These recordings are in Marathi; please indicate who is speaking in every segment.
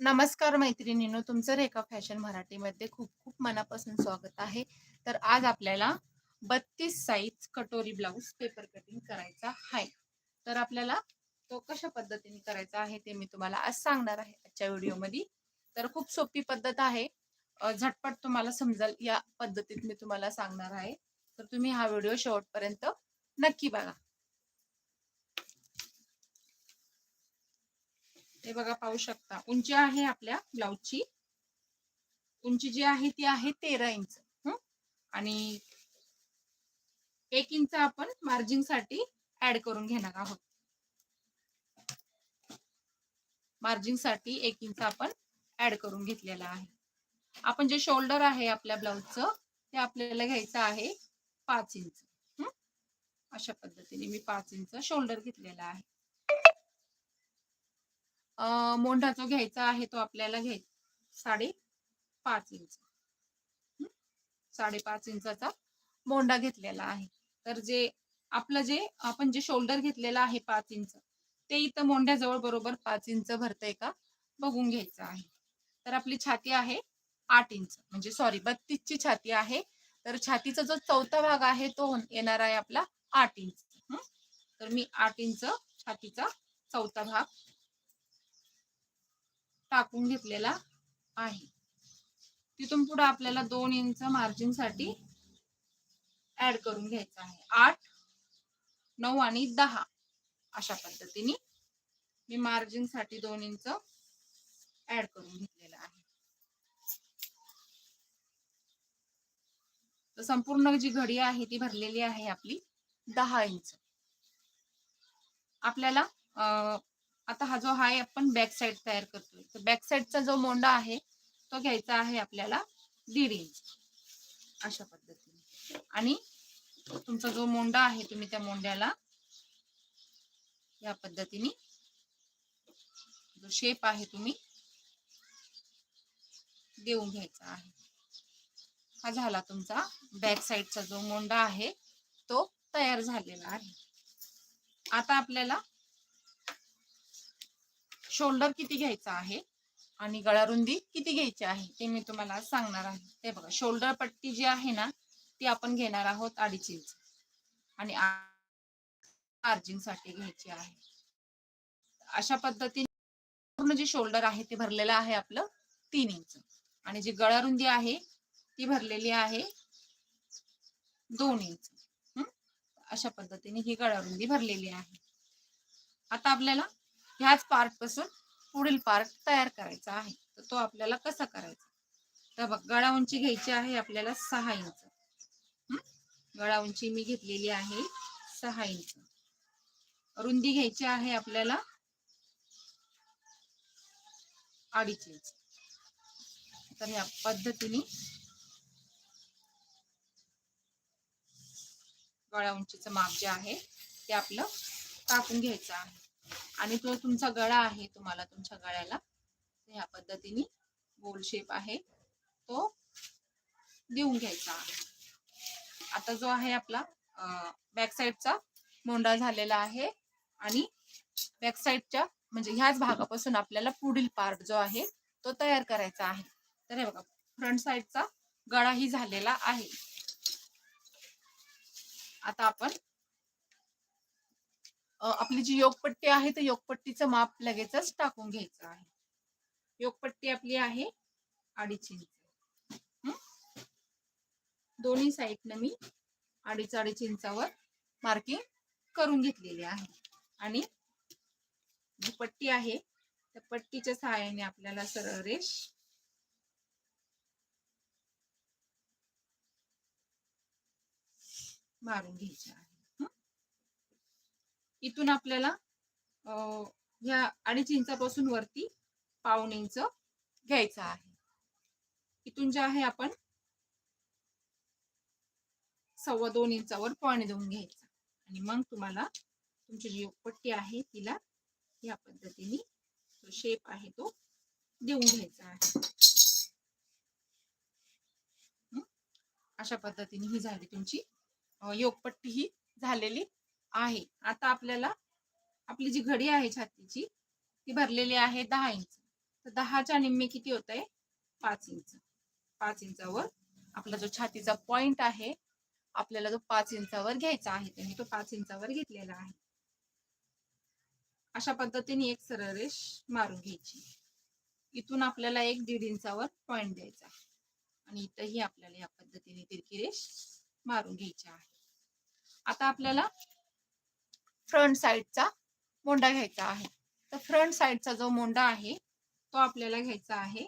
Speaker 1: नमस्कार मैत्रिणींनो तुमचं रेखा फॅशन मराठीमध्ये खूप खूप मनापासून स्वागत आहे. तर आज आपल्याला बत्तीस साईज कटोरी ब्लाऊज पेपर कटिंग करायचा आहे. तर आपल्याला तो कशा पद्धतीने करायचा आहे ते मी तुम्हाला आज सांगणार आहे आजच्या व्हिडिओमध्ये. तर खूप सोपी पद्धत आहे. झटपट तुम्हाला समजेल या पद्धतीत मी तुम्हाला सांगणार आहे. तर तुम्ही हा व्हिडिओ शेवटपर्यंत नक्की बघा. हे बघा पाहू शकता. उंची आहे आपल्या ब्लाऊजची. उंची जी आहे ती आहे तेरा इंच. आणि एक इंच आपण मार्जिनसाठी ऍड करून घेणार आहोत. मार्जिनसाठी एक इंच आपण ऍड करून घेतलेला आहे. आपण जे शोल्डर आहे आपल्या ब्लाऊजचं ते आपल्याला घ्यायचं आहे पाच इंच. अशा पद्धतीने मी पाच इंच शोल्डर घेतलेला आहे. मोंढा जो घ्यायचा आहे तो आपल्याला घ्याय साडे पाच इंच साडेपाच इंचाचा मोंढा घेतलेला आहे. तर जे आपलं जे आपण जे शोल्डर घेतलेलं आहे पाच इंच ते इथं मोंढ्याजवळ बरोबर पाच इंच भरतंय का? बघून घ्यायचं आहे. तर आपली छाती आहे आठ इंच म्हणजे सॉरी बत्तीसची छाती आहे. तर छातीचा जो चौथा भाग आहे तो येणार आहे आपला आठ इंच. तर मी आठ इंच छातीचा चौथा भाग टाकून घेतलेला आहे. तिथून पुढे आपल्याला दोन इंच मार्जिनसाठी ऍड करून घ्यायचं आहे. आठ नऊ आणि दहा अशा पद्धतीने मी मार्जिनसाठी दोन इंच ऍड करून घेतलेला आहे. तर संपूर्ण जी घडी आहे ती भरलेली आहे आपली दहा इंच. आपल्याला आता हा जो आहे आपण बॅक साईड तयार करतोय. तर बॅक साईडचा जो मोंडा आहे तो घ्यायचा आहे आपल्याला दीड इंच अशा पद्धतीने. आणि तुमचा जो मोंडा आहे तुम्ही त्या मोंड्याला या पद्धतीने जो शेप आहे तुम्ही देऊन घ्यायचा आहे. हा झाला तुमचा बॅक साईडचा जो मोंडा आहे तो तयार झालेला आहे. आता आपल्याला शोल्डर किती घ्यायचा आहे आणि गळारुंदी किती घ्यायची आहे ते मी तुम्हाला सांगणार आहे. ते बघा शोल्डर पट्टी जी आहे ना ती आपण घेणार आहोत अडीच इंच. आणि आर्जिंगसाठी घ्यायची आहे. अशा पद्धतीने पूर्ण जे शोल्डर आहे ते भरलेलं आहे आपलं तीन इंच. आणि जी गळारुंदी आहे ती भरलेली आहे दोन इंच. अशा पद्धतीने ही गळारुंदी भरलेली आहे. आता आपल्याला ह्याच पार्टपासून पुढील पार्ट तयार करायचा आहे. तर तो आपल्याला कसा करायचा? तर बघ गळा उंची घ्यायची आहे आपल्याला सहा इंच. गळा उंची मी घेतलेली आहे सहा इंच. रुंदी घ्यायची आहे आपल्याला अडीच इंच. तर या पद्धतीने गळा उंचीचं माप जे आहे ते आपलं टाकून घ्यायचं आहे. आणि तो तुमचा गळा आहे तुम्हाला तुमच्या गळ्याला. ह्या पद्धतीने गोल शेप आहे. तो देऊन घ्यायचा. आहे आता जो आहे आपला बॅक साईडचा मोंडा झालेला आहे आणि बॅक साईडच्या म्हणजे ह्याच भागापासून आपल्याला पुढील पार्ट जो आहे तो तयार करायचा आहे. तर हे बघा फ्रंट साईडचा गळाही झालेला आहे. आता आपण आपली जी योगपट्टी आहे तर योगपट्टीचं माप लगेचच टाकून घ्यायचं आहे. योगपट्टी आपली आहे अडीच इंच. दोन्ही साईडनं मी अडीच अडीच इंचावर मार्किंग करून घेतलेली आहे. आणि जी पट्टी आहे त्या पट्टीच्या सहाय्याने आपल्याला सरळ रेष मारून घ्यायची आहे. इथून आपल्याला ह्या अडीच इंचापासून वरती पाऊन इंच घ्यायचं आहे. इथून जे आहे आपण सव्वा दोन इंचावर पाणी देऊन घ्यायचा. आणि मग तुम्हाला तुमची जी पट्टी आहे तिला या पद्धतीने जो शेप आहे तो देऊन घ्यायचा आहे. अशा पद्धतीने ही झाली तुमची योगपट्टी ही झालेली. आहे. आता आपल्याला आपली जी घडी आहे छातीची ती भरलेली आहे दहा इंच. तर दहाच्या निम्मे किती होत आहे पाच इंच. पाच इंचावर आपला जो छातीचा पॉइंट आहे आपल्याला जो पाच इंचावर घ्यायचा आहे त्याने तो पाच इंचावर घेतलेला आहे. अशा पद्धतीने एक सरळ रेष मारून घ्यायची. इथून आपल्याला एक दीड इंचावर पॉइंट द्यायचा आणि इथंही आपल्याला या पद्धतीने तिरकी रेष मारून घ्यायची आहे. आता आपल्याला फ्रंट साईडचा मोंडा घ्यायचा आहे. तर फ्रंट साईडचा जो मोंडा आहे तो आपल्याला घ्यायचा आहे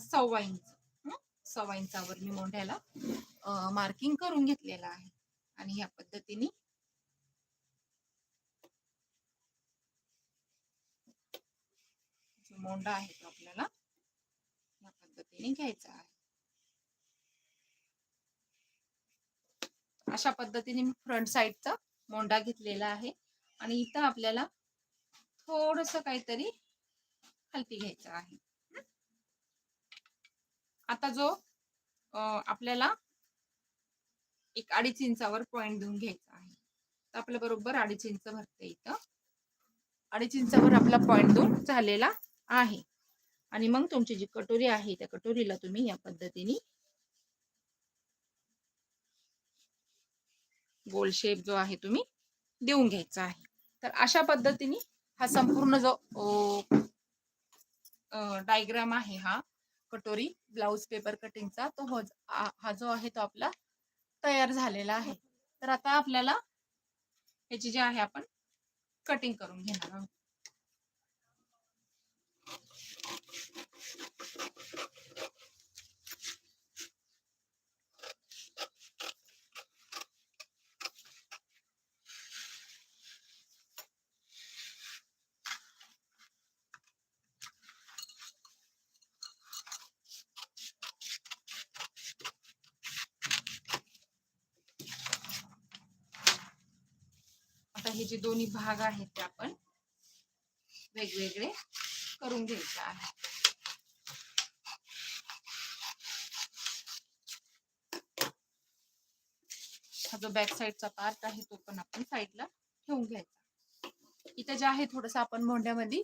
Speaker 1: सव्वा इंच. सव्वा इंचावर मी मोंढ्याला मार्किंग करून घेतलेला आहे. आणि ह्या पद्धतीने जो मोंडा आहे तो आपल्याला या पद्धतीने घ्यायचा आहे. अशा पद्धतीने मी फ्रंट साईडचा मोंडा घेतलेला आहे. आणि इथं आपल्याला थोडस काहीतरी हलती घ्यायचं आहे. आता जो आपल्याला एक अडीच इंचावर पॉइंट देऊन घ्यायचा आहे. तर आपल्या बरोबर अडीच इंच भरते इथं. अडीच इंचावर आपला पॉइंट देऊन झालेला आहे. आणि मग तुमची जी कटोरी आहे त्या कटोरीला तुम्ही या पद्धतीने गोल शेप जो आहे तुम्ही देऊन घ्यायचा आहे. तर अशा पद्धतीने हा संपूर्ण जो डायग्राम आहे हा कटोरी ब्लाउज पेपर कटिंगचा तो हो हा जो आहे तो आपला तयार झालेला आहे. तर आता आपल्याला ह्याची जी आहे आपण कटिंग करून घेणार आहोत. हे जे दोन्ही भाग आहेत ते आपण वेगवेगळे करून घ्यायचे आहे हा जो बॅक साईडचा पार्ट आहे तो पण आपण साईडला ठेवून घ्यायचा. इथं जे आहे थोडस आपण मोंड्यामध्ये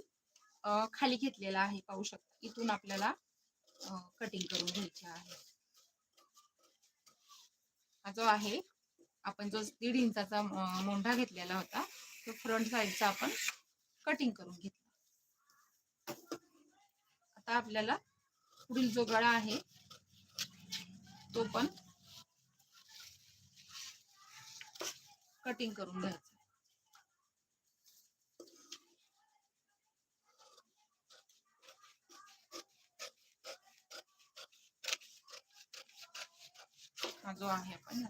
Speaker 1: खाली घेतलेला आहे पाहू शकता. इथून आपल्याला कटिंग करून घ्यायची आहे. हा जो आहे आपण जो दीड इंचाचा मोंढा घेतलेला होता तो फ्रंट साईडचा आपण कटिंग करून घेतला. आता आपल्याला पुढील जो गळा आहे तो पण कटिंग करून घ्यायचा. हा जो आहे आपण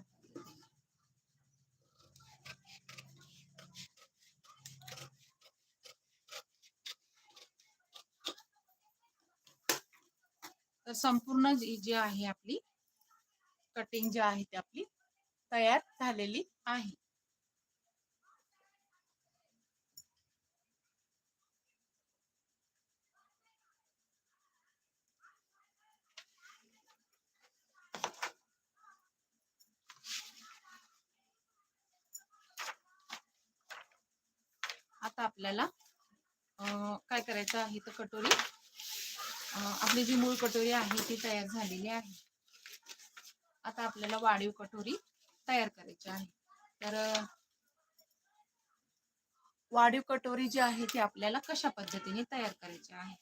Speaker 1: संपूर्ण जी आहे आपली कटिंग जी आहे ती आपली तयार झालेली आहे. आता आपल्याला काय करायचं आहे तर कटोरी? आपली जी मूळ कटोरी आहे ती तयार झालेली आहे. आता आपल्याला वाढीव कटोरी तयार करायची आहे. तर वाढीव कटोरी जी आहे ती आपल्याला कशा पद्धतीने तयार करायची आहे?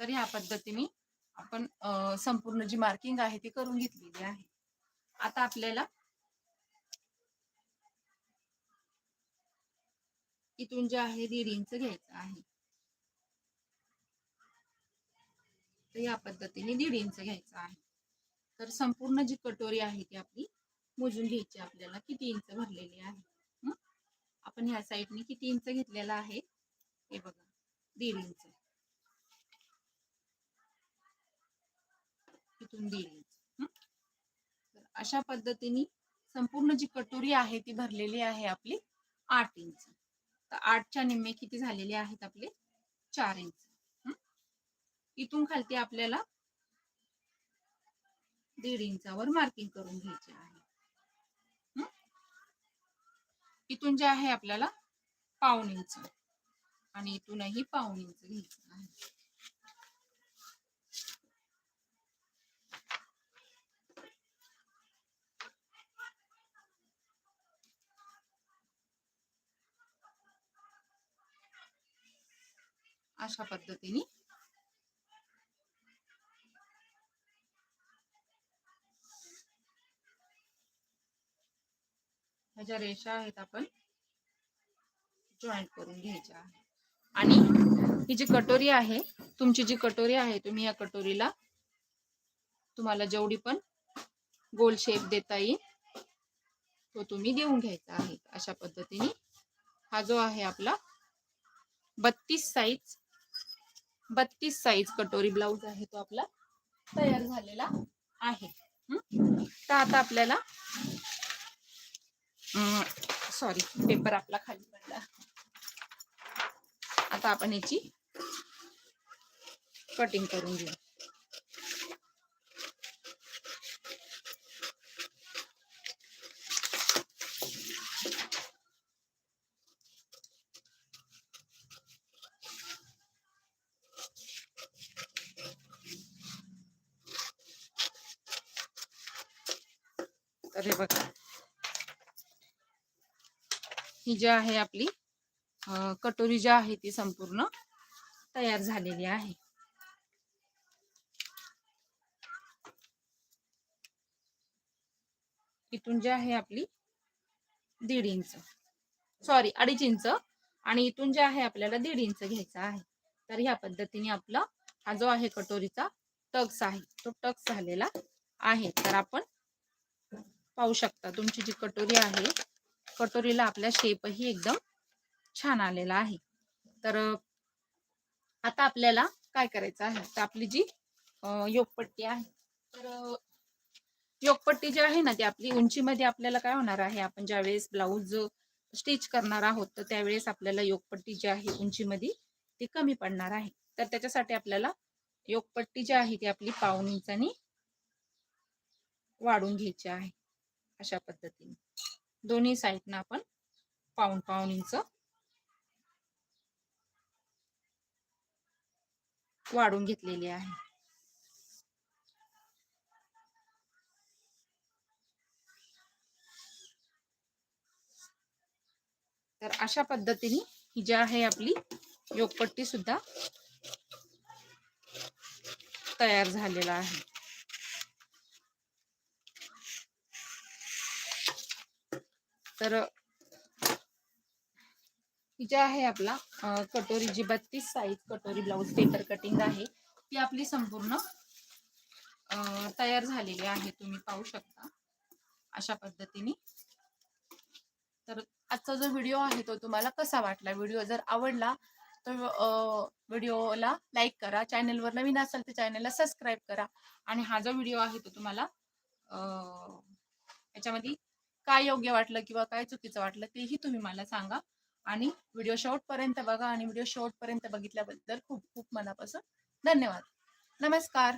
Speaker 1: तर ह्या पद्धतीने आपण संपूर्ण जी मार्किंग आहे ती करून घेतलेली आहे. आता आपल्याला इथून जे आहे दीड इंच घ्यायचं आहे. तर या पद्धतीने दीड इंच घ्यायचं आहे. तर संपूर्ण जी कटोरी आहे ती आपली मोजून घ्यायची आपल्याला किती इंच भरलेली आहे. आपण ह्या साईडने किती इंच घेतलेला आहे? हे बघा. दीड इंच इथून दीड तर अशा पद्धतीने संपूर्ण जी कटोरी आहे ती भरलेली आहे आपली आठ इंच. तर आठच्या निम्मे किती झालेले आहेत आपले? चार इंच. इथून खालती आपल्याला दीड इंचावर मार्किंग करून घ्यायचे आहे. इथून जे आहे आपल्याला पाऊन इंच. आणि इथूनही पाऊन इंच घ्यायचं आहे. अशा पद्धतीने. ह्या ज्या रेषा आहेत आपण जॉईंट करून घ्यायच्या आहे आणि ही जी कटोरी आहे तुमची जी कटोरी आहे तुम्ही या कटोरीला तुम्हाला जेवढी पण गोल शेप देता येईल तो तुम्ही देऊन घ्यायचा आहे. अशा पद्धतीने हा जो आहे आपला बत्तीस साईज बत्तीस साईज कटोरी ब्लाऊज आहे तो आपला तयार झालेला आहे. तर आता आपल्याला सॉरी पेपर आपला खाली पडला. आता आपण याची कटिंग करून घेऊ. तर हे बघा. ही जी आहे आपली कटोरी जी आहे ती संपूर्ण तयार झालेली आहे. इथून जी आहे आपली दीड इंच. सॉरी अडीच इंच. आणि इथून जे आहे आपल्याला दीड इंच घ्यायचा आहे. तर ह्या पद्धतीने आपला हा जो आहे कटोरीचा टक्स आहे तो टक्स झालेला आहे. तर आपण पाहू शकता. तुमची जी कटोरी आहे कटोरीला आपल्या शेपही एकदम छान आलेला आहे. तर आता आपल्याला काय करायचं आहे? तर आपली जी योगपट्टी आहे. तर योगपट्टी जी आहे ना ती आपली उंचीमध्ये आपल्याला काय होणार आहे? आपण ज्यावेळेस ब्लाऊज स्टिच करणार आहोत तर त्यावेळेस आपल्याला योगपट्टी जी आहे उंचीमध्ये ती कमी पडणार आहे. तर त्याच्यासाठी आपल्याला योगपट्टी जी आहे ती आपली पाऊन इंचानी वाढून घ्यायची आहे. अशा पद्धतीने. दोन्ही साईडनं आपण पाऊन पाऊन इंच वाढून घेतलेली आहे. तर अशा पद्धतीने ही जी आहे आपली योगपट्टी सुद्धा तयार झालेला आहे. तर ही आहे आपला कटोरी जी बत्तीस साईज कटोरी ब्लाऊज पेपर कटिंग आहे ती आपली संपूर्ण तयार झालेली आहे. तुम्ही पाहू शकता अशा पद्धतीने. तर आजचा जो व्हिडिओ आहे तो तुम्हाला कसा वाटला? व्हिडिओ जर आवडला तर व्हिडिओला लाईक करा. चॅनलवर नवीन असाल तर चॅनलला सबस्क्राईब करा. आणि हा जो व्हिडिओ आहे तो तुम्हाला याच्यामध्ये काय योग्य वाटलं किंवा काय चुकीचं वाटलं तेही तुम्ही मला सांगा. आणि व्हिडिओ शेवटपर्यंत बघा आणि व्हिडिओ शेवटपर्यंत बघितल्याबद्दल खूप खूप मनापासून धन्यवाद. नमस्कार.